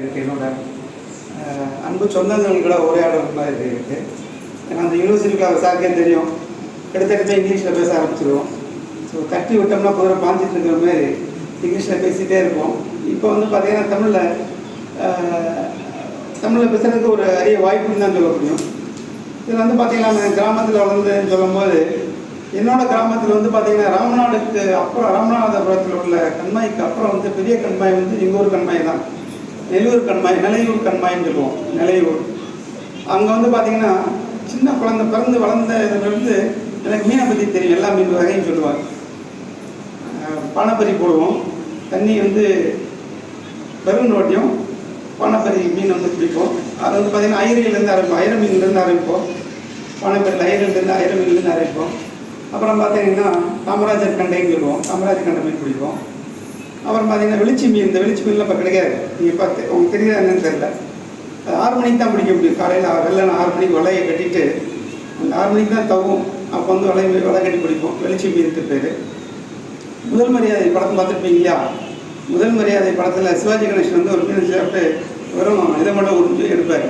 இருக்குது என்னோட அன்பு சொந்தங்கள் கூட உரையாடல் மாதிரி இருக்குது ஏன்னா அந்த யூனிவர்சிட்டிக்குள்ள சாருக்கே தெரியும். கிட்டத்தட்ட இங்கிலீஷில் பேச ஆரம்பிச்சிருவோம். ஸோ தட்டி விட்டோம்னா குதிரை பாஞ்சிட்டு இருக்கிற மாதிரி இங்கிலீஷில் பேசிகிட்டே இருப்போம். இப்போ வந்து பார்த்திங்கன்னா தமிழில் தமிழில் பேசுகிறதுக்கு ஒரு அரிய வாய்ப்புன்னு தான் சொல்ல முடியும். இதில் வந்து பார்த்திங்கன்னா கிராமத்தில் வளர்ந்துன்னு சொல்லும்போது என்னோடய கிராமத்தில் வந்து பார்த்திங்கன்னா ராமநாடுக்கு அப்புறம் ராமநாதபுரத்தில் உள்ள கண்மாய்க்கு அப்புறம் வந்து பெரிய கண்மாய் வந்து எங்கள் ஊர் கண்மாய் தான். நெல்லூர் கண்மாய் நிலையூர் கண்மாய்ன்னு சொல்லுவோம் நிலையூர். அங்கே வந்து பார்த்தீங்கன்னா சின்ன குழந்தை பிறந்து வளர்ந்த இதுலேருந்து எனக்கு மீனை பற்றி தெரியும் எல்லா மீன் வகையும் சொல்லுவார் அஹ் பானைப்பறி போடுவோம். தண்ணி வந்து பெரும் நோட்டியும் பானைப்பறி மீன் வந்து பிடிப்போம். அது வந்து பார்த்தீங்கன்னா ஐரியிலேருந்து ஆரம்பிப்போம். ஐர மீன்லேருந்து ஆரம்பிப்போம். பானைப்பறியில் ஐரிலேருந்து ஐர மீன்லேருந்து ஆரம்பிப்போம். அப்புறம் பார்த்தீங்கன்னா காமராஜர் கண்டைன்னு சொல்லுவோம். காமராஜர் கண்டை மீன் பிடிப்போம். அப்புறம் பார்த்தீங்கன்னா வெளிச்சி மீன் இந்த வெளிச்சி மீன்லாம் இப்போ கிடைக்காது. நீங்கள் பார்த்து உங்களுக்கு தெரியுதா என்னன்னு தெரியல. அது ஆறு மணிக்கு தான் பிடிக்க முடியும். காலையில் வெள்ளன ஆறு மணிக்கு வலையை கட்டிட்டு அந்த ஆறு மணிக்கு தான் தவும். அப்போ வந்து வலை வலை கட்டி பிடிப்போம். வெளிச்சி மீனுக்கு பேர் முதல் மரியாதை படத்தை பார்த்துருப்பீங்க இல்லையா முதல் மரியாதை படத்தில் சிவாஜி கணேசன் வந்து ஒரு மீன் சாப்பிட்டு வெறும் இதை மட்டும் உறிஞ்சு எடுப்பார்.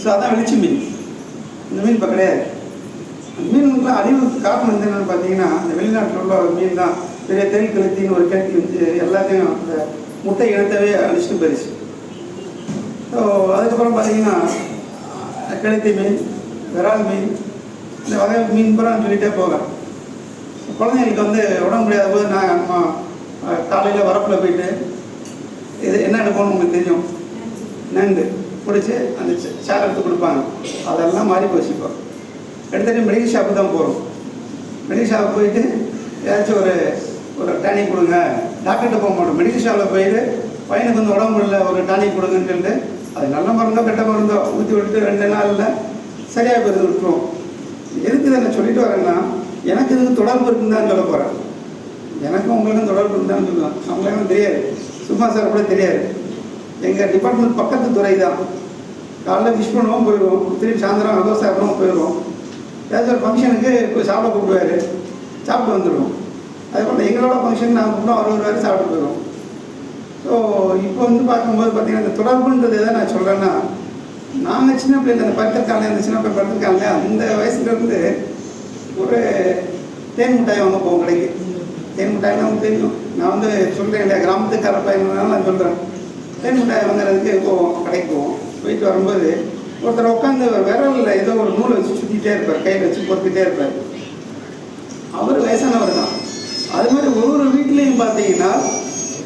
ஸோ அதான் வெளிச்சி மீன். இந்த மீன் இப்போ கிடையாது. மீன் அறிவுக்கு அழிவுக்கு காரணம் என்னென்னு பார்த்தீங்கன்னா இந்த வெளிநாட்டில் உள்ள ஒரு மீன் தான் நிறைய தென் கழுத்தின்னு ஒரு கேட்டி வந்து எல்லாத்தையும் அந்த முட்டை இனத்தவே அழிச்சிட்டு போயிடுச்சு. ஸோ அதுக்கப்புறம் பார்த்தீங்கன்னா கழுத்தி மீன் விரால் மீன் இந்த வகை மீன் பூரா சொல்லிகிட்டே போவேன். குழந்தைங்களுக்கு வந்து உடம்பு முடியாத போது நான் அம்மா காலையில் வரப்பில் போயிட்டு இது என்ன எடுக்கணும்னு உங்களுக்கு தெரியும்? நண்டு. பிடிச்சி அந்த சே- சேர் எடுத்து கொடுப்பாங்க. அதெல்லாம் மாறி போச்சு இப்போ. எடுத்துகிட்டு மெடிக்கல் ஷாப்பு தான் போகிறோம் மெடிக்கல் ஷாப் போயிட்டு ஏதாச்சும் ஒரு ஒரு டானிக் கொடுங்க. டாக்டர்கிட்ட போக மாட்டோம் மெடிக்கல் ஷாப்பில் போயிட்டு பையனுக்கு வந்து உடம்பு இல்லை ஒரு டானிக் கொடுங்கன்னு சொல்லிட்டு அது நல்ல மருந்தோ கெட்ட மருந்தோ ஊற்றி விட்டு ரெண்டு நாளில் சரியாக போயிருந்து விட்டுருவோம் எதுக்கு இதை நான் சொல்லிட்டு வரேன்னா எனக்கு இதுக்கு தொடர்பு இருக்குன்னு தான் சொல்ல போகிறேன் எனக்கும் உங்களுக்கும் தொடர்பு இருந்தான்னு சொல்லலாம் அவங்களுக்கும் தெரியாது. சும்மா சார் கூட தெரியாது. எங்கள் டிபார்ட்மெண்ட் பக்கத்து துறை தான். காலைல விஷ் பண்ணுவோம் போயிடுவோம். திருப்பி சாயந்தரம் அதோ சாப்பிடுவோம் போயிடுவோம். ஏதாச்சும் ஒரு ஃபங்க்ஷனுக்கு போய் சாப்பிட கூப்பிடுவார். சாப்பிட்டு வந்துடுவோம். அதுபோல் எங்களோட ஃபங்க்ஷன் நாங்கள் கூப்பிட்டோம் அவர் ஒரு வேறு சாப்பிட்டு ஸோ இப்போ வந்து பார்க்கும்போது பார்த்தீங்கன்னா இந்த தொடர்புன்றது எதை நான் சொல்கிறேன்னா நாங்கள் சின்ன பிள்ளைங்க அந்த படுத்திருக்காங்க அந்த சின்ன பிள்ளை படுத்திருக்காங்க அந்த வயசுலேருந்து ஒரு தேன் மிட்டாய் வாங்க போவோம் கடைக்கு. தேன் மிட்டாய்னா உங்களுக்கு தெரியும். நான் வந்து சொல்கிறேன் இல்லையா கிராமத்துக்கார பையனால நான் சொல்கிறேன் தேன் மிட்டாய் வாங்குறதுக்கு போவோம் கடைக்கு போவோம். போயிட்டு வரும்போது ஒருத்தர் உட்காந்து விரலில் ஏதோ ஒரு நூலை வச்சு சுற்றிட்டே இருப்பார் கையில் வச்சு பொறுத்துட்டே இருப்பார். அவர் வயசானவர் தான். அது மாதிரி ஒரு ஒரு வீட்லேயும் பார்த்தீங்கன்னா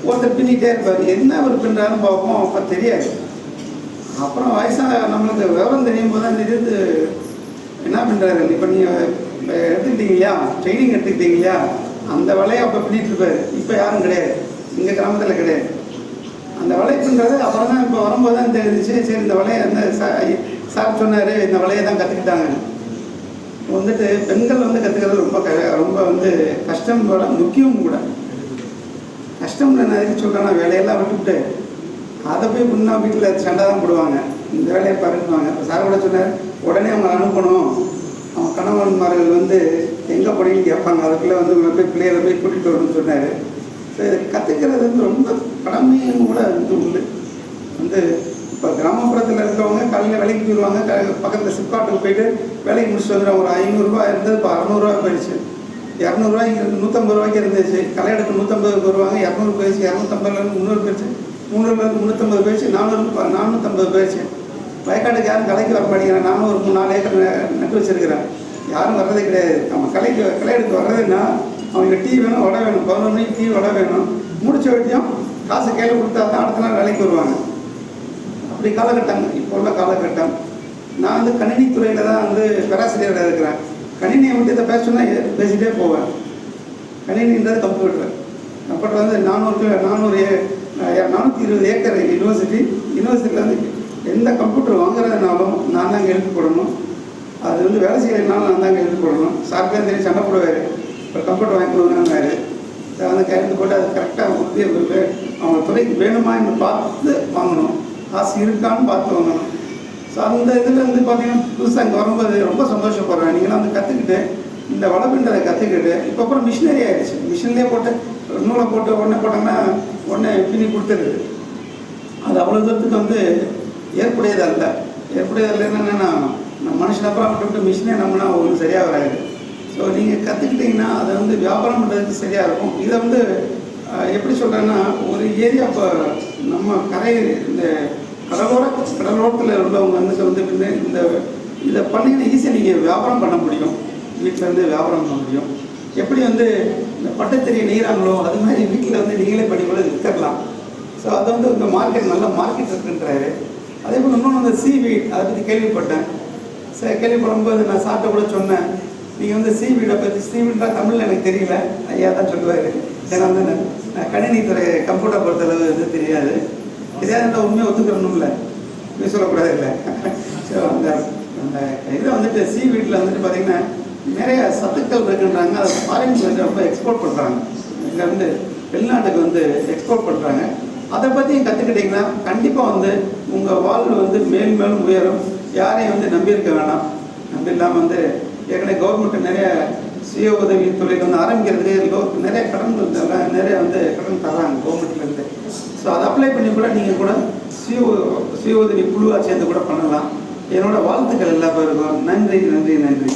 ஒருத்தர் பின்னிட்டே இருப்பார். என்ன அவர் பின்னாலும் பார்ப்போம் அப்போ தெரியாது. அப்புறம் வயசாக நம்மளுக்கு விவரம் தெரியும் போது தான் தெரியுது என்ன பண்ணுறாரு இப்போ நீங்கள் எடுத்துக்கிட்டீங்க இல்லையா? ட்ரைனிங் எடுத்துக்கிட்டீங்க இல்லையா? அந்த வலையை அப்போ பின்னிட்டு இருப்பார். இப்போ யாரும் கிடையாது. எங்கள் கிராமத்தில் கிடையாது. அந்த வலை பின்றது அப்புறம் தான் இப்போ வரும்போது தான் தெரிஞ்சிச்சு சரி இந்த வலையை அந்த சார் சொன்னார் இந்த வலையை தான் கற்றுக்கிட்டாங்க வந்துட்டு பெண்கள் வந்து கற்றுக்கிறது ரொம்ப க ரொம்ப வந்து கஷ்டம் கூட முக்கியம் கூட. கஷ்டம் நான் எதுக்கு சொல்கிறேன்னா வேலையெல்லாம் விட்டுவிட்டு அதை போய் முன்னா வீட்டில் சண்டை தான் போடுவாங்க. இந்த வேலையை பாருங்குவாங்க இப்போ சார் கூட சொன்னார் உடனே அவங்க அனுப்பணும். அவன் கணவன்மார்கள் வந்து எங்கே போனீங்கன்னு கேட்பாங்க. அதுக்குள்ளே வந்து உங்களை போய் பிள்ளைகளை போய் கூட்டிகிட்டு வரணும்னு சொன்னார். ஸோ இதை கற்றுக்கிறது வந்து ரொம்ப கடமையும் கூட வந்து உண்டு. வந்து இப்போ கிராமப்புறத்தில் இருக்கிறவங்க காலையில் வேலைக்கு போயிடுவாங்க க- பக்கத்தில் சிப்காட்டுக்கு போயிட்டு வேலைக்கு முடிச்சுட்டு வந்துடுவாங்க. ஒரு ஐநூறுரூவா இருந்தது இப்போ அறநூறுவா போயிடுச்சு. இரநூறுவாய்க்கு நூற்றம்பது ரூபாய்க்கு இருந்துச்சு. களை எடுக்க நூற்றம்பது வருவாங்க. இரநூறு போயிடுச்சு. இரநூத்தம்பதுலேருந்து முந்நூறு போயிடுச்சு. முந்நூறுலேருந்து முந்நூற்றம்பது போயிடுச்சு. நானூறு நானூற்றம்பது போயிடுச்சு. வயக்காட்டுக்கு யாரும் கலைக்கு வர மாட்டேங்கிறேன் நானும் ஒரு மூணு நாலு ஏக்கர் நட்டு வச்சிருக்கிறேன். யாரும் வர்றதே கிடையாது. நம்ம கலைக்கு களை எடுக்க வர்றதுன்னா அவனுக்கு டீ வேணும் வடை வேணும். பதினொன்று மணிக்கு டீ வடை வேணும். முடிச்ச வட்டியும் காசு கையில் கொடுத்தா தான் அடுத்த நாள் வேலைக்கு வருவாங்க. அப்படி காலகட்டம் இப்போ உள்ள காலகட்டம். நான் வந்து கணினி துறையில் தான் வந்து பேராசிரியராக இருக்கிறேன். கணினியை மட்டும் இதை பேச பேசிகிட்டே போவேன். கணினின்றது கம்ப்யூட்டர் அப்புறம் வந்து நானூறு நானூறு ஏ- நானூற்றி இருபது ஏக்கர் யூனிவர்சிட்டி யூனிவர்சிட்டியில் வந்து எந்த கம்ப்யூட்டர் வாங்குறதுனாலும் நான் தான் எழுதி போடணும் அது வந்து வேலை செய்யலைனாலும் நான் தான் எழுதி போடணும் சார்பே தெரியும் சண்டை போடுவார். இப்போ கம்ப்யூட்டர் வாங்கி கொடுங்கன்னாரு. அதை வந்து கையெழுத்து போட்டு அது கரெக்டாக உறுதியை அவங்க துறைக்கு வேணுமா என்று பார்த்து வாங்கணும். காசு இருக்கான்னு பார்த்து வாங்கணும் ஸோ அந்த இதில் வந்து பார்த்தீங்கன்னா புதுசாக இங்கே வரும்போது ரொம்ப சந்தோஷப்படுறேன். நீங்களாம் வந்து கற்றுக்கிட்டு இந்த வளர்ப்புன்றதை கற்றுக்கிட்டு இப்போ அப்புறம் மிஷினரி ஆகிடுச்சு மிஷின்லேயே போட்டு நூலை போட்டு உடனே போட்டாங்கன்னா உடனே பின்னி கொடுத்துருது. அது அவ்வளோ தூரத்துக்கு வந்து ஏற்புடையது அல்ல ஏற்புடையது அல்ல என்னென்னா நம்ம மனுஷன் அப்புறம் விட்டு மிஷினே நம்மனா ஒன்றும் சரியாக வராது ஸோ நீங்கள் கற்றுக்கிட்டிங்கன்னா அதை வந்து வியாபாரம் பண்ணுறதுக்கு சரியாக இருக்கும். இதை வந்து எப்படி சொல்கிறேன்னா ஒரு ஏரியா இப்போ நம்ம கரை இந்த கடலோர கடலோரத்தில் உள்ளவங்க வந்து வந்துட்டு இந்த இந்த இதை பண்ணிங்கன்னா ஈஸியாக நீங்கள் வியாபாரம் பண்ண முடியும். வீட்டிலேருந்து வியாபாரம் பண்ண முடியும். எப்படி வந்து இந்த பட்டத்தறி நெய்கிறாங்களோ அது மாதிரி வீட்டில் வந்து நீங்களே பண்ணி கூட விற்றுக்கலாம் ஸோ அது வந்து இந்த மார்க்கெட் நல்ல மார்க்கெட் இருக்குன்றாரு. அதே போல் இன்னொன்று அந்த சீவீட் அதை பற்றி கேள்விப்பட்டேன். சரி கேள்விப்படும்போது நான் சாப்பிட்ட கூட சொன்னேன். நீங்கள் வந்து சீவீடை பற்றி சீவீட்னா தமிழில் எனக்கு தெரியல. ஐயா தான் சொல்லுவார். ஏன்னா வந்து நான் கணினித்துறை கம்ப்யூட்டர் பொறுத்தளவு வந்து தெரியாது. இதே இருந்தால் உண்மையை ஒத்துக்கிறணும்ல இப்படி சொல்லக்கூடாது இல்லை. ஸோ அந்த அந்த இதில் வந்துட்டு சி வீட்டில் வந்துட்டு பார்த்தீங்கன்னா நிறைய சத்துக்கள் இருக்குன்றாங்க. அதை ஃபாரின் வந்து ரொம்ப எக்ஸ்போர்ட் பண்ணுறாங்க இங்கேருந்து வெளிநாட்டுக்கு வந்து எக்ஸ்போர்ட் பண்ணுறாங்க அதை பற்றியும் கற்றுக்கிட்டிங்கன்னா கண்டிப்பாக வந்து உங்கள் வாழ்வு வந்து மேல் மேலும் உயரும். யாரையும் வந்து நம்பியிருக்க வேணாம். நம்பி இல்லாமல் வந்து ஏற்கனவே கவர்மெண்ட் நிறைய சுய உதவி தொழில் வந்து ஆரம்பிக்கிறதுக்கு நிறைய கடன் நிறைய வந்து கடன் தராங்க கவர்மெண்ட்லேருந்து ஸோ அதை அப்ளை பண்ணி கூட நீங்கள் கூட சுய சுய உதவி குழுவாக சேர்ந்து கூட பண்ணலாம். என்னோட வாழ்த்துக்கள் எல்லா பேருக்கும். நன்றி நன்றி நன்றி.